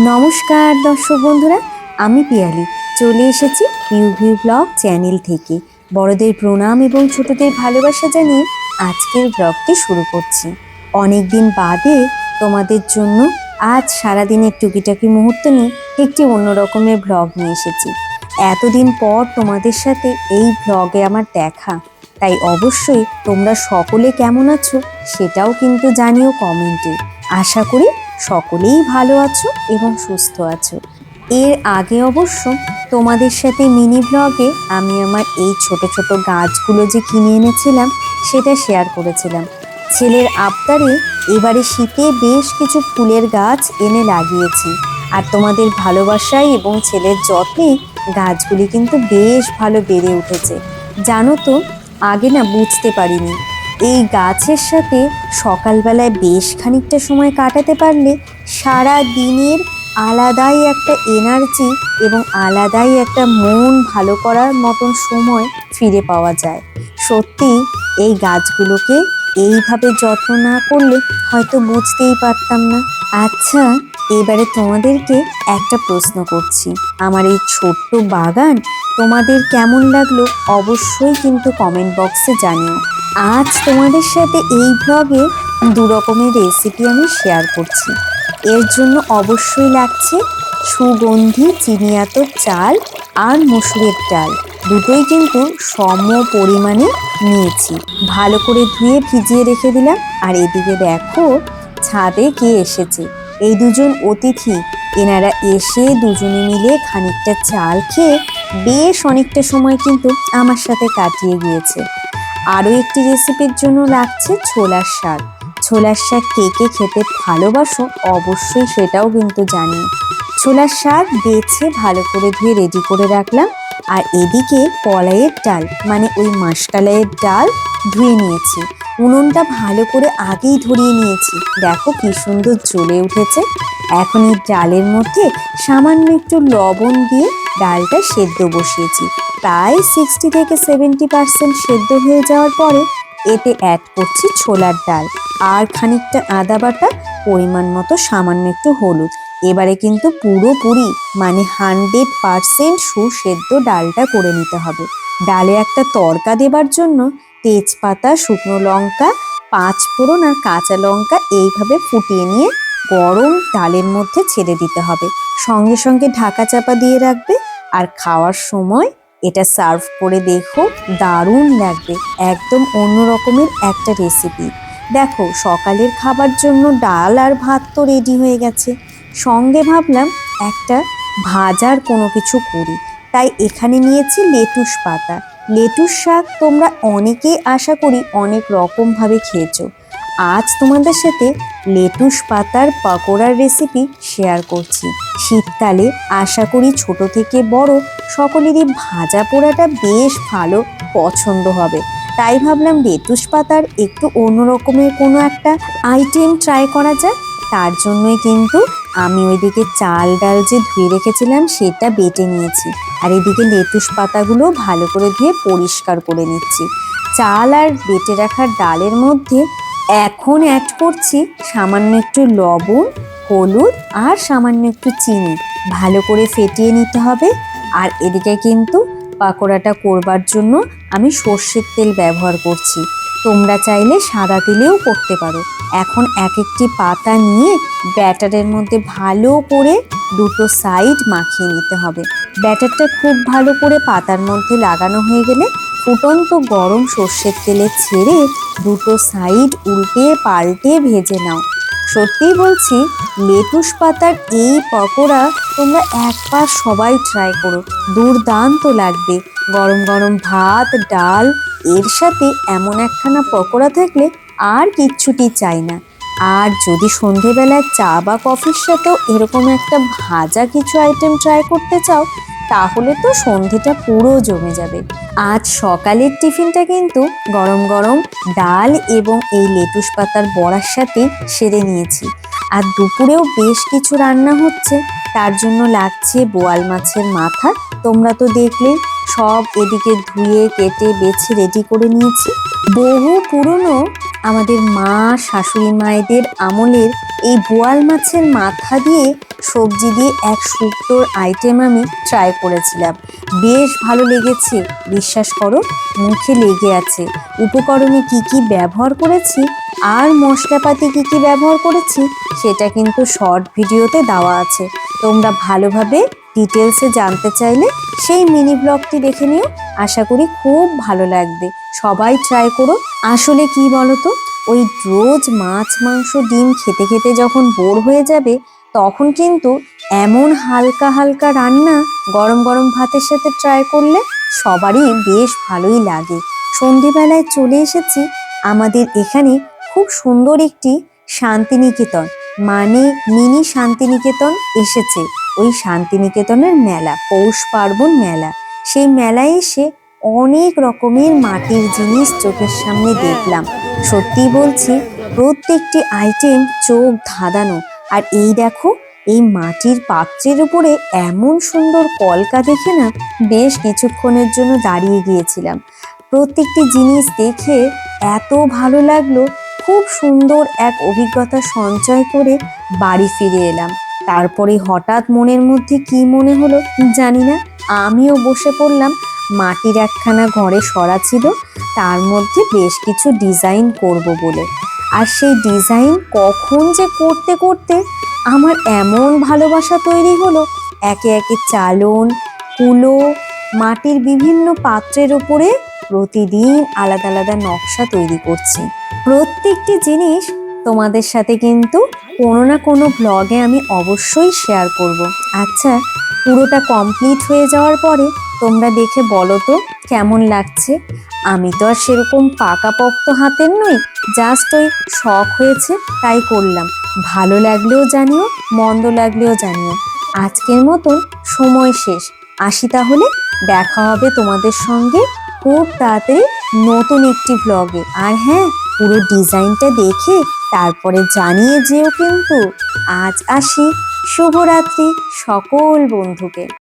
নমস্কার দর্শক বন্ধুরা, আমি পিয়ালি। চলে এসেছি ইউভিউ ব্লগ চ্যানেল থেকে। বড়দের প্রণাম এবং ছোটদের ভালোবাসা জানিয়ে আজকের ব্লগটি শুরু করছি। অনেক দিন বাদে তোমাদের জন্য আজ সারাদিনের টুকিটাকি মুহূর্ত নিয়ে একটি অন্য রকমের ব্লগ নিয়ে এসেছি। এতদিন পর তোমাদের সাথে এই ব্লগে আমার দেখা। তাই অবশ্যই তোমরা সকলে কেমন আছো সেটাও কিন্তু জানিও কমেন্টে। আশা করি সকলেই ভালো আছো এবং সুস্থ আছো। এর আগে অবশ্য তোমাদের সাথে মিনি ব্লগে আমি আমার এই ছোট ছোট গাছগুলো যে কিনে এনেছিলাম, সেটা শেয়ার করেছিলাম। ছেলের আবদারে এবারে শীতে বেশ কিছু ফুলের গাছ এনে লাগিয়েছি। আর তোমাদের ভালোবাসায় এবং ছেলের যত্নে গাছগুলি কিন্তু বেশ ভালো বেড়ে উঠেছে। জানো তো, আগে না বুঝতে পারিনি। এই গাছের সাথে সকালবেলায় বেশ খানিকটা সময় কাটাতে পারলে সারা দিনের আলাদাই একটা এনার্জি এবং আলাদাই একটা মন ভালো করার মতন সময় ফিরে পাওয়া যায়। সত্যি, এই গাছগুলোকে এইভাবে যত্ন না করলে হয়তো বুঝতেই পারতাম না। আচ্ছা এবারে তোমাদেরকে একটা প্রশ্ন করছি। আমার এই ছোট্ট বাগান তোমাদের কেমন লাগল অবশ্যই কিন্তু কমেন্ট বক্সে জানিও। আজ তোমাদের সাথে এই ব্লগে দু রকমের রেসিপি আমি শেয়ার করছি। এর জন্য অবশ্যই লাগছে সুগন্ধি চিনিয়াতর চাল আর মসুরের ডাল। দুটোই কিন্তু সম পরিমাণে নিয়েছি। ভালো করে ধুয়ে ভিজিয়ে রেখে দিলাম। আর এদিকে দেখো, ছাদে কে এসেছে? এই দুজন অতিথি। এনারা এসে দুজনে মিলে খানিকটা চাল খেয়ে বেশ অনেকটা সময় কিন্তু আমার সাথে কাটিয়ে গিয়েছে। আরও একটি রেসিপির জন্য লাগছে ছোলার শাক। ছোলার শাক কে কে খেতে ভালোবাসো অবশ্যই সেটাও কিন্তু জানি। ছোলার শাক বেছে ভালো করে ধুয়ে রেডি করে রাখলাম। আর এদিকে কলাইয়ের ডাল মানে ওই মাসকালাইয়ের ডাল ধুয়ে নিয়েছি। উনুনটা ভালো করে আগেই ধরিয়ে নিয়েছি। দেখো কি সুন্দর জ্বলে উঠেছে। এখন এই ডালের মধ্যে সামান্য একটু লবণ দিয়ে ডালটা সেদ্ধ বসিয়েছি। প্রায় সিক্সটি থেকে সেভেন্টি পার্সেন্ট সেদ্ধ হয়ে যাওয়ার পরে এতে অ্যাড করছি ছোলার ডাল আর খানিকটা আদা বাটা, পরিমাণ মতো সামান্য একটু হলুদ। এবারে কিন্তু পুরোপুরি মানে হান্ড্রেড পারসেন্ট সুসেদ্ধ ডালটা করে নিতে হবে। ডালে একটা তড়কা দেবার জন্য তেজপাতা, শুকনো লঙ্কা, পাঁচ ফোড়ন আর কাঁচা লঙ্কা এইভাবে ফুটিয়ে নিয়ে গরম ডালের মধ্যে ছেড়ে দিতে হবে। সঙ্গে সঙ্গে ঢাকা চাপা দিয়ে রাখবে আর খাওয়ার সময় এটা সার্ভ করে দেখো, দারুণ লাগবে, একদম অন্য রকমের একটা রেসিপি। দেখো, সকালের খাবার জন্য ডাল আর ভাত তো রেডি হয়ে গেছে। সঙ্গে ভাবলাম একটা ভাজার কোনো কিছু করি, তাই এখানে নিয়েছি লেটুস পাতা। লেটুস শাক তোমরা অনেকেই আশা করি অনেক রকমভাবে খেয়েছো। আজ তোমাদের সাথে লেটুস পাতার পকোড়ার রেসিপি শেয়ার করছি। শীতকালে আশা করি ছোট থেকে বড় সকলেরই ভাজা পোড়াটা বেশ ভালো পছন্দ হবে। তাই ভাবলাম লেটুস পাতার একটু অন্য রকমের কোনো একটা আইটেম ট্রাই করা যায় তার জন্যই কিন্তু আমি ওইদিকে চাল ডাল যে ধুয়ে রেখেছিলাম, সেটা বেটে নিয়েছি। আর এদিকে লেটুস পাতাগুলো ভালো করে ধুয়ে পরিষ্কার করে নিচ্ছি। চাল আর বেটে রাখার ডালের মধ্যে এখন অ্যাড করছি সামান্য একটু লবণ, হলুদ আর সামান্য একটু চিনি। ভালো করে ফেটিয়ে নিতে হবে। আর এদিকে কিন্তু পাকোড়াটা করবার জন্য আমি সর্ষের তেল ব্যবহার করছি। তোমরা চাইলে সাদা তেলেও করতে পারো। এখন এক একটি পাতা নিয়ে ব্যাটারের মধ্যে ভালো করে দুটো সাইড মাখিয়ে নিতে হবে। ব্যাটারটা খুব ভালো করে পাতার মধ্যে লাগানো হয়ে গেলে ফুটন্ত গরম সর্ষের তেলে ছেড়ে দুটো সাইড উল্টে পাল্টে ভেজে নাও। সত্যি বলছি, লেটুস পাতার এই পকোড়া তোমরা একবার সবাই ট্রাই করো। দুর্দান্ত লাগবে। গরম গরম ভাত, ডাল এর সাথে এমন একখানা পকোড়া থাকলে আর কিচ্ছুটি চাই না। আর যদি সন্ধেবেলায় চা বা কফির সাথেও এরকম একটা ভাজা কিছু আইটেম ট্রাই করতে চাও, তাহলে তো সন্ধেটা পুরো জমে যাবে। আজ সকালের টিফিনটা কিন্তু গরম গরম ডাল এবং এই লেটুস পাতার বড়ার সাথে সেরে নিয়েছি। আর দুপুরেও বেশ কিছু রান্না হচ্ছে। তার জন্য লাগছে বোয়াল মাছের মাথা। তোমরা তো দেখলেই সব এদিকে ধুয়ে, কেটে, বেছে রেডি করে নিয়েছি। বহু পুরনো আমাদের মা, শাশুড়ি, মায়েদের আমলের এই বোয়াল মাছের মাথা দিয়ে সবজি দিয়ে এক শুক্তোর আইটেম আমি ট্রাই করেছিলাম। বেশ ভালো লেগেছে, বিশ্বাস করো, মুখে লেগে আছে। উপকরণে কি কি ব্যবহার করেছি আর মশলাপাতি কি কি ব্যবহার করেছি, সেটা কিন্তু শর্ট ভিডিওতে দেওয়া আছে। তোমরা ভালোভাবে ডিটেলসে জানতে চাইলে সেই মিনি ব্লগটি দেখে নিও। আশা করি খুব ভালো লাগবে। সবাই ট্রাই করো। আসলে কি বলতো? ওই রোজ মাছ, মাংস, ডিম খেতে খেতে যখন বোর হয়ে যাবে, তখন কিন্তু এমন হালকা হালকা রান্না গরম গরম ভাতের সাথে ট্রাই করলে সবারই বেশ ভালোই লাগে। সন্ধেবেলায় চলে এসেছি আমাদের এখানে খুব সুন্দর একটি শান্তিনিকেতন। মানে মিনি শান্তিনিকেতন এসেছে। ওই শান্তিনিকেতনের মেলা, পৌষ পার্বণ মেলা। সেই মেলায় এসে অনেক রকমের মাটির জিনিস চোখের সামনে দেখলাম। সত্যি বলছি, প্রত্যেকটি আইটেম চোখ ধাঁধানো। আর এই দেখো, এই মাটির পাত্রের উপরে এমন সুন্দর কলকা দেখে না বেশ কিছুক্ষণের জন্য দাঁড়িয়ে গিয়েছিলাম। প্রত্যেকটি জিনিস দেখে এত ভালো লাগল খুব সুন্দর এক অভিজ্ঞতা সঞ্চয় করে বাড়ি ফিরে এলাম। তারপরে হঠাৎ মনের মধ্যে কি মনে হলো জানি না, আমিও বসে পড়লাম। মাটির একখানা ঘরে সরা ছিল, তার মধ্যে বেশ কিছু ডিজাইন করব বলে। আর সেই ডিজাইন কখন যে করতে করতে আমার এমন ভালোবাসা তৈরি হলো। একে একে চালন, কুলো, মাটির বিভিন্ন পাত্রের উপরে প্রতিদিন আলাদা আলাদা নকশা তৈরি করছি। প্রত্যেকটি জিনিস তোমাদের সাথে কিন্তু কোনো না কোনো ব্লগে আমি অবশ্যই শেয়ার করব। আচ্ছা পুরোটা কমপ্লিট হয়ে যাওয়ার পরে তোমরা দেখে বলো তো, কেমন লাগছে? আমি তো আর সেরকম পাকাপোক্ত হাতের নই জাস্ট ওই শখ হয়েছে, তাই করলাম। ভালো লাগলেও জানিও, মন্দ লাগলেও জানিও। আজকের মতন সময় শেষ। আসি তাহলে, দেখা হবে তোমাদের সঙ্গে খুব তাড়াতাড়ি নতুন একটি ব্লগে আর হ্যাঁ পুরো ডিজাইনটা দেখে তারপরে জানিয়ে যেও কিন্তু। আজ আসি। শুভরাত্রি সকল বন্ধুকে।